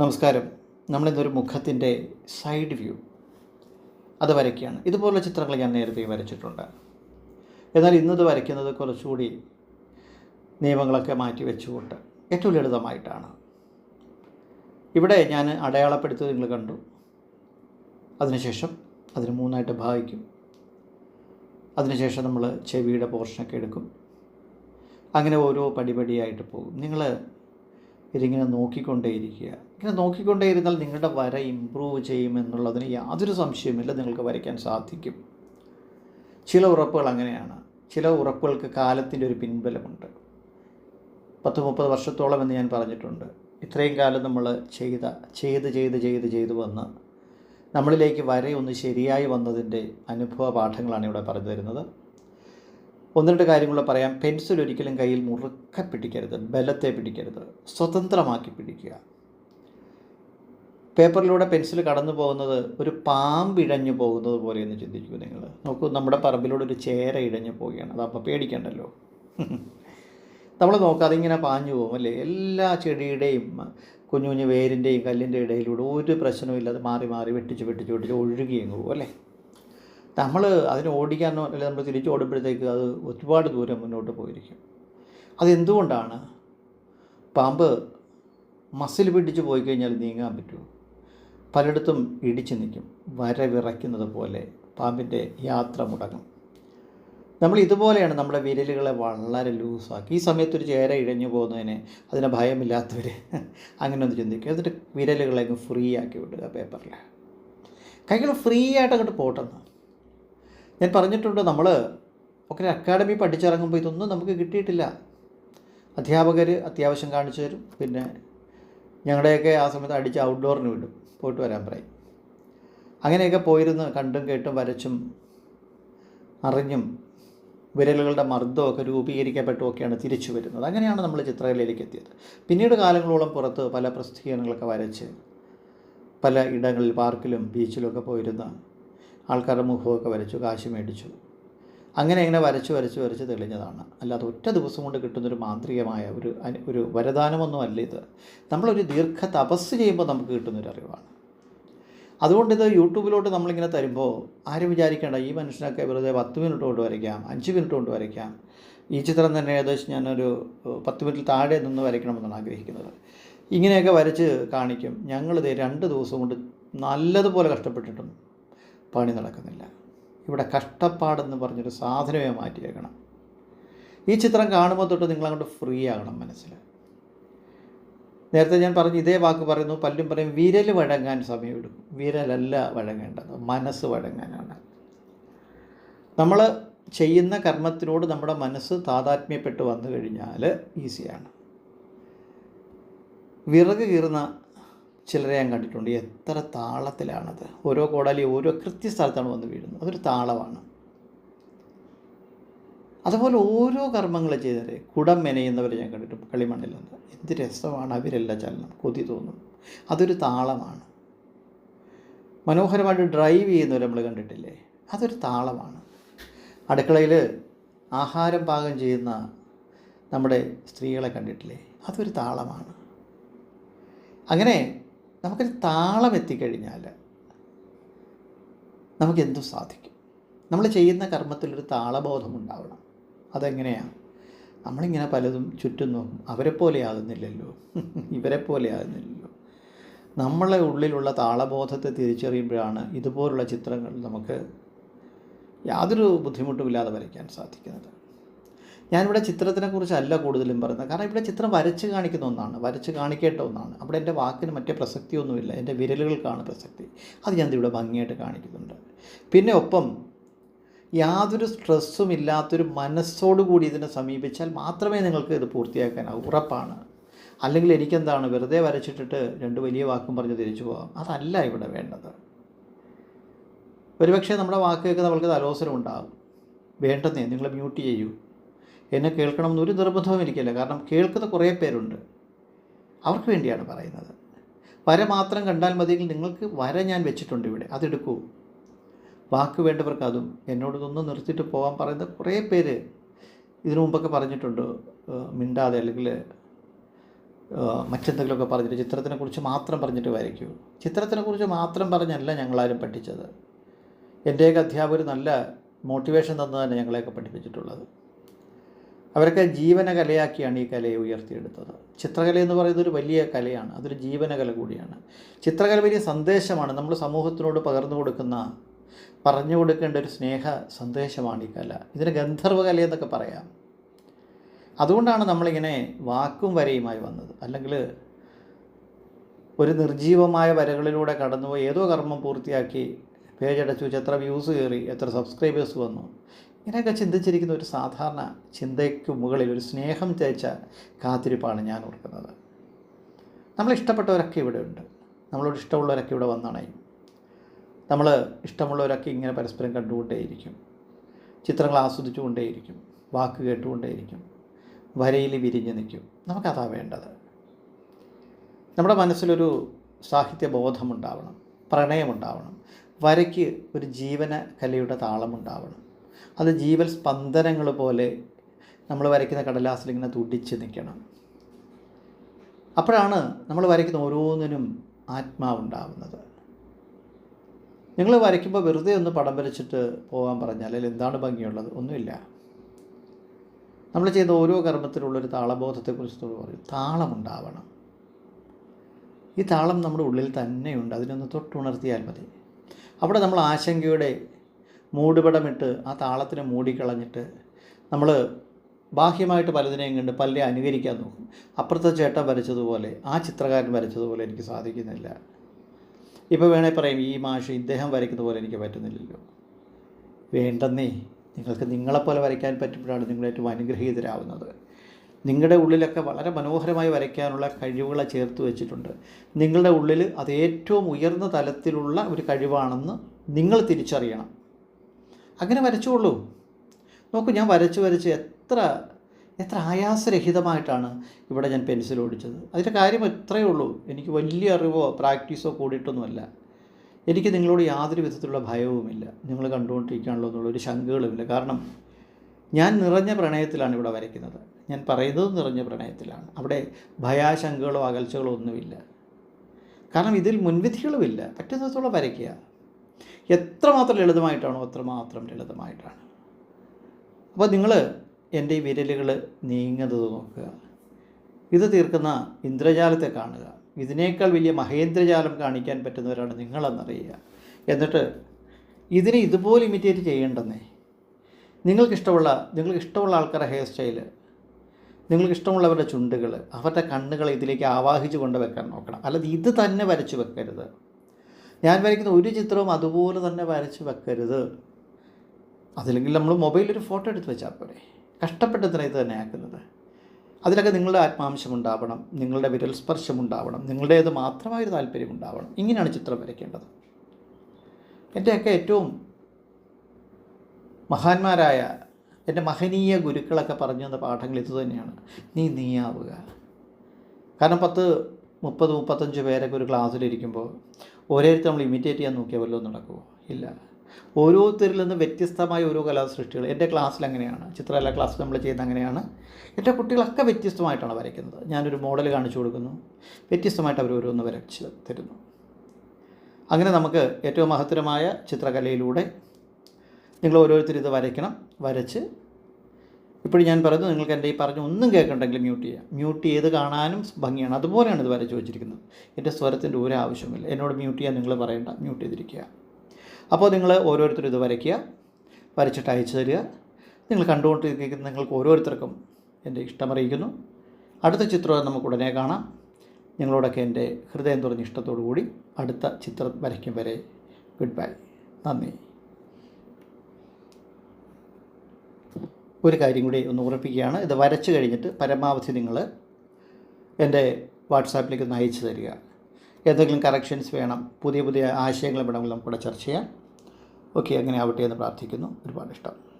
നമസ്കാരം. നമ്മളിന്നൊരു മുഖത്തിന്റെ side view. അത് വരയ്ക്കുകയാണ്. ഇതുപോലുള്ള ചിത്രങ്ങൾ ഞാൻ നേരത്തെ വരച്ചിട്ടുണ്ട്. എന്നാൽ ഇന്നത് വരയ്ക്കുന്നത് കുറച്ചുകൂടി നിയമങ്ങളൊക്കെ മാറ്റി വെച്ചുകൊണ്ട് ഏറ്റവും ലളിതമായിട്ടാണ്. ഇവിടെ ഞാൻ അടയാളപ്പെടുത്തത് നിങ്ങൾ കണ്ടു. അതിനുശേഷം അതിന് മൂന്നായിട്ട് ഭാഗിക്കും. അതിനുശേഷം നമ്മൾ ചെവിയുടെ പോർഷനൊക്കെ എടുക്കും. അങ്ങനെ ഓരോ പടിപടിയായിട്ട് പോകും. നിങ്ങൾ ഇതിങ്ങനെ നോക്കിക്കൊണ്ടേയിരിക്കുക. ഇങ്ങനെ നോക്കിക്കൊണ്ടേയിരുന്നാൽ നിങ്ങളുടെ വര ഇമ്പ്രൂവ് ചെയ്യുമെന്നുള്ളതിന് യാതൊരു സംശയവുമില്ല. നിങ്ങൾക്ക് വരയ്ക്കാൻ സാധിക്കും. ചില ഉറപ്പുകൾ അങ്ങനെയാണ്. ചില ഉറപ്പുകൾക്ക് കാലത്തിന്റെ ഒരു പിൻബലമുണ്ട്. പത്ത് മുപ്പത് വർഷത്തോളം എന്ന് ഞാൻ പറഞ്ഞിട്ടുണ്ട്. ഇത്രയും കാലം നമ്മൾ ചെയ്ത ചെയ്ത് ചെയ്ത് ചെയ്ത് ചെയ്ത് വന്ന് നമ്മളിലേക്ക് വരയൊന്ന് ശരിയായി വന്നതിന്റെ അനുഭവ പാഠങ്ങളാണ് ഇവിടെ പറഞ്ഞു തരുന്നത്. ഒന്ന് രണ്ട് കാര്യങ്ങൾ പറയാം. പെൻസിൽ ഒരിക്കലും കയ്യിൽ മുറുക്കെ പിടിക്കരുത്. ബലത്തെ പിടിക്കരുത്. സ്വതന്ത്രമാക്കി പിടിക്കുക. പേപ്പറിലൂടെ പെൻസിൽ കടന്നു പോകുന്നത് ഒരു പാമ്പ് ഇഴഞ്ഞു പോകുന്നത് പോലെയെന്ന് ചിന്തിക്കൂ നിങ്ങൾ. നോക്കൂ നമ്മുടെ പറമ്പിലൂടെ ഒരു ചേര ഇഴഞ്ഞു പോവുകയാണ്. അതപ്പോൾ പേടിക്കണ്ടല്ലോ. നമ്മൾ നോക്കാതെ ഇങ്ങനെ പാഞ്ഞു പോകും അല്ലേ? എല്ലാ ചെടിയുടെയും കുഞ്ഞു കുഞ്ഞു വേരിന്റെയും കല്ലിന്റെ ഇടയിലൂടെ ഒരു പ്രശ്നവും ഇല്ലാതെ മാറി മാറി വെട്ടിച്ച് വെട്ടിച്ച് വെട്ടിച്ച് ഒഴുകി അങ്ങ് പോകും അല്ലേ? നമ്മൾ അതിനെ ഓടിക്കാനോ അല്ലെങ്കിൽ നമ്മൾ തിരിച്ചു ഓടുമ്പോഴത്തേക്ക് അത് ഒരുപാട് ദൂരം മുന്നോട്ട് പോയിരിക്കും. അതെന്തുകൊണ്ടാണ്? പാമ്പ് മസിൽ പിടിച്ച് പോയി കഴിഞ്ഞാൽ നീങ്ങാൻ പറ്റുമോ? പലയിടത്തും ഇടിച്ച് നിൽക്കും. വരവിറയ്ക്കുന്നത് പോലെ പാമ്പിന്റെ യാത്ര മുടങ്ങും. നമ്മൾ ഇതുപോലെയാണ് നമ്മുടെ വിരലുകളെ വളരെ ലൂസാക്കി. ഈ സമയത്തൊരു ചേര ഇഴഞ്ഞു പോകുന്നതിന് അതിന് ഭയമില്ലാത്തവർ അങ്ങനെ ഒന്ന് ചിന്തിക്കുക എന്നിട്ട് വിരലുകളെ അങ്ങ് ഫ്രീ ആക്കി വിടുക പേപ്പറിൽ കൈകൾ ഫ്രീ ആയിട്ട് അങ്ങോട്ട് പോട്ടെന്ന്. ഞാൻ പറഞ്ഞിട്ടുണ്ട് നമ്മൾ ഒക്കെ അക്കാഡമി പഠിച്ചിറങ്ങുമ്പോൾ ഇതൊന്നും നമുക്ക് കിട്ടിയിട്ടില്ല. അധ്യാപകർ അത്യാവശ്യം കാണിച്ചു തരും. പിന്നെ ഞങ്ങളുടെയൊക്കെ ആ സമയത്ത് അടിച്ച് ഔട്ട്ഡോറിന് വിടും. പോയിട്ട് വരാൻ പറയും. അങ്ങനെയൊക്കെ പോയിരുന്ന് കണ്ടും കേട്ടും വരച്ചും അറിഞ്ഞും വിരലുകളുടെ മർദ്ദമൊക്കെ രൂപീകരിക്കപ്പെട്ടുമൊക്കെയാണ് തിരിച്ചു വരുന്നത്. അങ്ങനെയാണ് നമ്മൾ ചിത്രകലയിലേക്ക് എത്തിയത്. പിന്നീട് കാലങ്ങളോളം പുറത്ത് പല പ്രസിദ്ധീകരണങ്ങളൊക്കെ വരച്ച് പല ഇടങ്ങളിൽ പാർക്കിലും ബീച്ചിലുമൊക്കെ പോയിരുന്ന ആൾക്കാരുടെ മുഖമൊക്കെ വരച്ചു കാശ് മേടിച്ചു. അങ്ങനെ ഇങ്ങനെ വരച്ച് വരച്ച് വരച്ച് തെളിഞ്ഞതാണ്. അല്ലാതെ ഒറ്റ ദിവസം കൊണ്ട് കിട്ടുന്നൊരു മാന്ത്രികമായ ഒരു ഒരു വരദാനമൊന്നും അല്ല ഇത്. നമ്മളൊരു ദീർഘ തപസ് ചെയ്യുമ്പോൾ നമുക്ക് കിട്ടുന്നൊരു അറിവാണ്. അതുകൊണ്ട് ഇത് യൂട്യൂബിലോട്ട് നമ്മളിങ്ങനെ തരുമ്പോൾ ആരും വിചാരിക്കേണ്ട ഈ മനുഷ്യനൊക്കെ വെറുതെ പത്ത് മിനിറ്റ് കൊണ്ട് വരയ്ക്കാം അഞ്ച് മിനിറ്റ് കൊണ്ട് വരയ്ക്കാം. ഈ ചിത്രം തന്നെ ഏകദേശം ഞാനൊരു പത്ത് മിനിറ്റ് താഴെ നിന്ന് വരയ്ക്കണമെന്നാണ് ആഗ്രഹിക്കുന്നത്. ഇങ്ങനെയൊക്കെ വരച്ച് കാണിക്കും. ഞങ്ങളിത് രണ്ട് ദിവസം കൊണ്ട് നല്ലതുപോലെ കഷ്ടപ്പെട്ടിട്ടും പണി നടക്കുന്നില്ല. ഇവിടെ കഷ്ടപ്പാടെന്ന് പറഞ്ഞൊരു സാധനമേ മാറ്റിയേക്കണം. ഈ ചിത്രം കാണുമ്പോൾ തൊട്ട് നിങ്ങളങ്ങോട്ട് ഫ്രീ ആകണം മനസ്സിൽ. നേരത്തെ ഞാൻ പറഞ്ഞു ഇതേ വാക്ക് പറയുന്നു പല്ലും പറയും വിരൽ വഴങ്ങാൻ സമയമെടുക്കും. വിരലല്ല വഴങ്ങേണ്ടത് മനസ്സ് വഴങ്ങാനാണ്. നമ്മൾ ചെയ്യുന്ന കർമ്മത്തിനോട് നമ്മുടെ മനസ്സ് താതാത്മ്യപ്പെട്ട് വന്നു കഴിഞ്ഞാൽ ഈസിയാണ്. വിറക് കീറുന്ന ചിലരെ ഞാൻ കണ്ടിട്ടുണ്ട്. എത്ര താളത്തിലാണത്. ഓരോ കോടാലി ഓരോ കൃത്യസ്ഥലത്താണ് വന്ന് വീഴുന്നത്. അതൊരു താളമാണ്. അതുപോലെ ഓരോ കർമ്മങ്ങൾ ചെയ്തവരെ കുടം മെനയുന്നവരെ ഞാൻ കണ്ടിട്ടുണ്ട് കളിമണ്ണിൽ നിന്ന് എന്ത് രസമാണ് അവരെല്ലാം ചലനം കൊതി തോന്നും. അതൊരു താളമാണ്. മനോഹരമായിട്ട് ഡ്രൈവ് ചെയ്യുന്നവർ നമ്മൾ കണ്ടിട്ടില്ലേ? അതൊരു താളമാണ്. അടുക്കളയിൽ ആഹാരം പാകം ചെയ്യുന്ന നമ്മുടെ സ്ത്രീകളെ കണ്ടിട്ടില്ലേ? അതൊരു താളമാണ്. അങ്ങനെ നമുക്കൊരു താളം എത്തിക്കഴിഞ്ഞാൽ നമുക്കെന്തും സാധിക്കും? നമ്മൾ ചെയ്യുന്ന കർമ്മത്തിലൊരു താളബോധം ഉണ്ടാവണം അതെങ്ങനെയാണ് നമ്മളിങ്ങനെ പലതും ചുറ്റും നോക്കും. അവരെ പോലെ ആകുന്നില്ലല്ലോ. ഇവരെ പോലെ ആകുന്നില്ലല്ലോ. നമ്മളെ ഉള്ളിലുള്ള താളബോധത്തെ തിരിച്ചറിയുമ്പോഴാണ് ഇതുപോലുള്ള ചിത്രങ്ങൾ നമുക്ക് യാതൊരു ബുദ്ധിമുട്ടുമില്ലാതെ വരയ്ക്കാൻ സാധിക്കുന്നത്. ഞാനിവിടെ ചിത്രത്തിനെക്കുറിച്ചല്ല കൂടുതലും പറയുന്നത്. കാരണം ഇവിടെ ചിത്രം വരച്ച് കാണിക്കുന്ന ഒന്നാണ്. വരച്ച് കാണിക്കേണ്ട ഒന്നാണ്. അവിടെ എന്റെ വാക്കിന് മറ്റേ പ്രസക്തിയൊന്നുമില്ല. എന്റെ വിരലുകൾക്കാണ് പ്രസക്തി. അത് ഞാൻ ഇവിടെ ഭംഗിയായിട്ട് കാണിക്കുന്നുണ്ട്. പിന്നെ ഒപ്പം യാതൊരു സ്ട്രെസ്സും ഇല്ലാത്തൊരു മനസ്സോടുകൂടി ഇതിനെ സമീപിച്ചാൽ മാത്രമേ നിങ്ങൾക്ക് ഇത് പൂർത്തിയാക്കാനാവൂ. ഉറപ്പാണ്. അല്ലെങ്കിൽ എനിക്കെന്താണ് വെറുതെ വരച്ചിട്ടിട്ട് രണ്ട് വലിയ വാക്കും പറഞ്ഞ് തിരിച്ചു പോകാം. അതല്ല ഇവിടെ വേണ്ടത്. ഒരുപക്ഷെ നമ്മുടെ വാക്ക് കേൾക്കുന്ന അവൾക്ക് തലോസരം ഉണ്ടാകും. വേണ്ടെന്നേ നിങ്ങൾ മ്യൂട്ട് ചെയ്യൂ. എന്നെ കേൾക്കണമെന്ന് ഒരു നിർബന്ധവും എനിക്കില്ല. കാരണം കേൾക്കുന്ന കുറേ പേരുണ്ട്. അവർക്ക് വേണ്ടിയാണ് പറയുന്നത്. വര മാത്രം കണ്ടാൽ മതിയെങ്കിൽ നിങ്ങൾക്ക് വര ഞാൻ വെച്ചിട്ടുണ്ട് ഇവിടെ. അതെടുക്കൂ. വാക്ക് വേണ്ടവർക്ക് അതും. എന്നോട് ഇതൊന്നും നിർത്തിയിട്ട് പോകാൻ പറയുന്ന കുറേ പേര് ഇതിനു മുമ്പൊക്കെ പറഞ്ഞിട്ടുണ്ട്. മിണ്ടാതെ അല്ലെങ്കിൽ മറ്റെന്തെങ്കിലുമൊക്കെ പറഞ്ഞിട്ട് ചിത്രത്തിനെക്കുറിച്ച് മാത്രം പറഞ്ഞിട്ട് വരയ്ക്കൂ ചിത്രത്തിനെക്കുറിച്ച് മാത്രം പറഞ്ഞല്ല ഞങ്ങളാരും പഠിച്ചത്. എന്റെയൊക്കെ അധ്യാപകർ നല്ല മോട്ടിവേഷൻ തന്നു തന്നെ ഞങ്ങളെയൊക്കെ പഠിപ്പിച്ചിട്ടുള്ളത്. അവരൊക്കെ ജീവന കലയാക്കിയാണ് ഈ കലയെ ഉയർത്തിയെടുത്തത്. ചിത്രകല എന്ന് പറയുന്നത് ഒരു വലിയ കലയാണ്. അതൊരു ജീവനകല കൂടിയാണ്. ചിത്രകല വലിയ സന്ദേശമാണ്. നമ്മൾ സമൂഹത്തിനോട് പകർന്നു കൊടുക്കുന്ന പറഞ്ഞു കൊടുക്കേണ്ട ഒരു സ്നേഹ സന്ദേശമാണ് ഈ കല. ഇതിന് ഗന്ധർവ കല എന്നൊക്കെ പറയാം. അതുകൊണ്ടാണ് നമ്മളിങ്ങനെ വാക്കും വരയുമായി വന്നത്. അല്ലെങ്കിൽ ഒരു നിർജീവമായ വരകളിലൂടെ കടന്നുപോയി ഏതോ കർമ്മം പൂർത്തിയാക്കി പേജ് അടച്ചു വെച്ച് എത്ര വ്യൂസ് കയറി എത്ര സബ്സ്ക്രൈബേഴ്സ് വന്നു. ഇങ്ങനെയൊക്കെ ചിന്തിച്ചിരിക്കുന്ന ഒരു സാധാരണ ചിന്തയ്ക്ക് മുകളിൽ ഒരു സ്നേഹം തേച്ച കാത്തിരിപ്പാണ് ഞാൻ ഓർക്കുന്നത്. നമ്മൾ ഇഷ്ടപ്പെട്ടവരൊക്കെ ഇവിടെ ഉണ്ട്. നമ്മളോട് ഇഷ്ടമുള്ളവരൊക്കെ ഇവിടെ വന്നണയും നമ്മൾ ഇഷ്ടമുള്ളവരൊക്കെ ഇങ്ങനെ പരസ്പരം കണ്ടുകൊണ്ടേയിരിക്കും. ചിത്രങ്ങൾ ആസ്വദിച്ചുകൊണ്ടേയിരിക്കും. വാക്ക് കേട്ടുകൊണ്ടേയിരിക്കും. വരയിൽ വിരിഞ്ഞ് നിൽക്കും. നമുക്കതാ വേണ്ടത്. നമ്മുടെ മനസ്സിലൊരു സാഹിത്യബോധമുണ്ടാവണം. പ്രണയമുണ്ടാവണം. വരയ്ക്ക് ഒരു ജീവന കലയുടെ താളമുണ്ടാവണം. അത് ജീവൽ സ്പന്ദനങ്ങൾ പോലെ നമ്മൾ വരയ്ക്കുന്ന കടലാസിൽ ഇങ്ങനെ തുടിച്ച് നിൽക്കണം. അപ്പോഴാണ് നമ്മൾ വരയ്ക്കുന്ന ഓരോന്നിനും ആത്മാവുണ്ടാവുന്നത്. നിങ്ങൾ വരയ്ക്കുമ്പോൾ വെറുതെ ഒന്ന് പടം വരച്ചിട്ട് പോകാൻ പറഞ്ഞാൽ അല്ലെങ്കിൽ എന്താണ് ഭംഗിയുള്ളത്? ഒന്നുമില്ല. നമ്മൾ ചെയ്യുന്ന ഓരോ കർമ്മത്തിലുള്ളൊരു താളബോധത്തെക്കുറിച്ച് നമ്മൾ പറയും. താളമുണ്ടാവണം. ഈ താളം നമ്മുടെ ഉള്ളിൽ തന്നെയുണ്ട്. അതിനൊന്ന് തൊട്ടുണർത്തിയാൽ മതി. അവിടെ നമ്മൾ ആശങ്കയുടെ മൂടുപടമിട്ട് ആ താളത്തിനെ മൂടിക്കളഞ്ഞിട്ട് നമ്മൾ ബാഹ്യമായിട്ട് പലതിനെയും കണ്ട് പലരെ അനുകരിക്കാൻ നോക്കും. അപ്പുറത്തെ ചേട്ടൻ വരച്ചതുപോലെ ആ ചിത്രകാരൻ വരച്ചതുപോലെ എനിക്ക് സാധിക്കുന്നില്ല. ഇപ്പോൾ വേണേൽ പറയും ഈ മാഷ് ഇദ്ദേഹം വരയ്ക്കുന്ന പോലെ എനിക്ക് പറ്റുന്നില്ലല്ലോ. വേണ്ടെന്നേ നിങ്ങൾക്ക് നിങ്ങളെപ്പോലെ വരയ്ക്കാൻ പറ്റുമ്പോഴാണ് നിങ്ങളേറ്റവും അനുഗ്രഹീതരാവുന്നത്. നിങ്ങളുടെ ഉള്ളിലൊക്കെ വളരെ മനോഹരമായി വരയ്ക്കാനുള്ള കഴിവുകളെ ചേർത്ത് വെച്ചിട്ടുണ്ട്. നിങ്ങളുടെ ഉള്ളിൽ അത് ഏറ്റവും ഉയർന്ന തലത്തിലുള്ള ഒരു കഴിവാണെന്ന് നിങ്ങൾ തിരിച്ചറിയണം. അങ്ങനെ വരച്ചോളൂ. നോക്കൂ ഞാൻ വരച്ച് വരച്ച് എത്ര എത്ര ആയാസരഹിതമായിട്ടാണ് ഇവിടെ ഞാൻ പെൻസിൽ ഓടിച്ചത്. അതിന്റെ കാര്യം എത്രയേ ഉള്ളൂ. എനിക്ക് വലിയ അറിവോ പ്രാക്ടീസോ കൂടിയിട്ടൊന്നുമല്ല. എനിക്ക് നിങ്ങളോട് യാതൊരു വിധത്തിലുള്ള ഭയവുമില്ല. നിങ്ങൾ കണ്ടുകൊണ്ടിരിക്കുകയാണല്ലോ എന്നുള്ളൊരു ശങ്കകളുമില്ല കാരണം ഞാൻ നിറഞ്ഞ പ്രണയത്തിലാണ് ഇവിടെ വരയ്ക്കുന്നത്. ഞാൻ പറയുന്നത് നിറഞ്ഞ പ്രണയത്തിലാണ്. അവിടെ ഭയാശങ്കകളോ അകൽച്ചകളോ ഒന്നുമില്ല. കാരണം ഇതിൽ മുൻവിധികളുമില്ല. പറ്റുന്നിടത്തോളം വരയ്ക്കുക. എത്രമാത്രം ലളിതമായിട്ടാണോ അത്രമാത്രം ലളിതമായിട്ടാണ്. അപ്പോൾ നിങ്ങൾ എന്റെ വിരലുകൾ നീങ്ങുന്നത് നോക്കുക. ഇത് തീർക്കുന്ന ഇന്ദ്രജാലത്തെ കാണുക. ഇതിനേക്കാൾ വലിയ മഹേന്ദ്രജാലം കാണിക്കാൻ പറ്റുന്നവരാണ് നിങ്ങളെന്നറിയുക. എന്നിട്ട് ഇതിനെ ഇതുപോലെ ഇമിറ്റേറ്റ് ചെയ്യേണ്ടെന്നേ. നിങ്ങൾക്കിഷ്ടമുള്ള നിങ്ങൾക്ക് ഇഷ്ടമുള്ള ആൾക്കാരുടെ ഹെയർ സ്റ്റൈൽ നിങ്ങൾക്ക് ഇഷ്ടമുള്ളവരുടെ ചുണ്ടുകൾ അവരുടെ കണ്ണുകൾ ഇതിലേക്ക് ആവാഹിച്ച് കൊണ്ട് വെക്കാൻ നോക്കണം. അല്ലാതെ ഇത് തന്നെ വരച്ച് വെക്കരുത്. ഞാൻ വരയ്ക്കുന്ന ഒരു ചിത്രവും അതുപോലെ തന്നെ വരച്ച് വെക്കരുത്. അതില്ലെങ്കിൽ നമ്മൾ മൊബൈലിൽ ഒരു ഫോട്ടോ എടുത്ത് വെച്ചാൽ പോരെ. കഷ്ടപ്പെട്ട് തന്നെ ഇത് തന്നെ ആക്കുന്നത് അതിലൊക്കെ നിങ്ങളുടെ ആത്മാംശം ഉണ്ടാവണം നിങ്ങളുടെ വിരൽ സ്പർശം ഉണ്ടാവണം നിങ്ങളുടേത് മാത്രമായൊരു താല്പര്യം ഉണ്ടാവണം ഇങ്ങനെയാണ് ചിത്രം വരയ്ക്കേണ്ടത്. എന്റെയൊക്കെ ഏറ്റവും മഹാന്മാരായ എന്റെ മഹനീയ ഗുരുക്കളൊക്കെ പറഞ്ഞു തന്ന പാഠങ്ങൾ ഇതുതന്നെയാണ് നീ നീയാവുക. കാരണം പത്ത് മുപ്പത് മുപ്പത്തഞ്ച് പേരൊക്കെ ഒരു ക്ലാസ്സിലിരിക്കുമ്പോൾ ഓരോരുത്തർ നമ്മൾ ഇമിറ്റേറ്റ് ചെയ്യാൻ നോക്കിയാൽ വല്ലതും നടക്കുമോ ഇല്ല. ഓരോരുത്തരിൽ നിന്ന് വ്യത്യസ്തമായ ഓരോ കലാസൃഷ്ടികൾ. എന്റെ ക്ലാസ്സിൽ അങ്ങനെയാണ് ചിത്രകല ക്ലാസ് നമ്മൾ ചെയ്യുന്ന അങ്ങനെയാണ്. എന്റെ കുട്ടികളൊക്കെ വ്യത്യസ്തമായിട്ടാണ് വരയ്ക്കുന്നത്. ഞാനൊരു മോഡൽ കാണിച്ചു കൊടുക്കുന്നു. വ്യത്യസ്തമായിട്ട് അവർ ഓരോന്ന് വരച്ച് തരുന്നു. അങ്ങനെ നമുക്ക് ഏറ്റവും മഹത്തരമായ ചിത്രകലയിലൂടെ നിങ്ങൾ ഓരോരുത്തരും ഇത് വരയ്ക്കണം വരച്ച്. ഇപ്പോഴും ഞാൻ പറയുന്നു നിങ്ങൾക്ക് എന്റെ ഈ പറഞ്ഞ ഒന്നും കേൾക്കണ്ടെങ്കിൽ മ്യൂട്ട് ചെയ്യാം. മ്യൂട്ട് ചെയ്ത് കാണാനും ഭംഗിയാണ്. അതുപോലെയാണ് ഇത് വരച്ച് വെച്ചിരിക്കുന്നത്. എന്റെ സ്വരത്തിന്റെ ഒരു ആവശ്യമില്ല എന്നോട് മ്യൂട്ട് ചെയ്യാൻ നിങ്ങൾ പറയേണ്ട. മ്യൂട്ട് ചെയ്തിരിക്കുക. അപ്പോൾ നിങ്ങൾ ഓരോരുത്തരും ഇത് വരയ്ക്കുക വരച്ചിട്ട് അയച്ചു തരിക. നിങ്ങൾ കണ്ടുകൊണ്ടിരിക്കുന്ന നിങ്ങൾക്ക് ഓരോരുത്തർക്കും എന്റെ ഇഷ്ടമറിയിക്കുന്നു അടുത്ത ചിത്രം നമുക്ക് ഉടനെ കാണാം. നിങ്ങളോടൊക്കെ എന്റെ ഹൃദയം തുറഞ്ഞ ഇഷ്ടത്തോടു കൂടി അടുത്ത ചിത്രം വരയ്ക്കും വരെ. Good bye. നന്ദി. ഒരു കാര്യം കൂടി ഒന്ന് ഉറപ്പിക്കുകയാണ്. ഇത് വരച്ചു കഴിഞ്ഞിട്ട് പരമാവധി നിങ്ങൾ എന്റെ വാട്സാപ്പിലേക്ക് ഒന്ന് അയച്ചു തരിക. എന്തെങ്കിലും കറക്ഷൻസ് വേണം പുതിയ പുതിയ ആശയങ്ങൾ വേണമെങ്കിൽ നമുക്കിവിടെ ചർച്ച ചെയ്യാം. ഓക്കെ അങ്ങനെ ആവട്ടെ എന്ന് പ്രാർത്ഥിക്കുന്നു. ഒരുപാട് ഇഷ്ടം.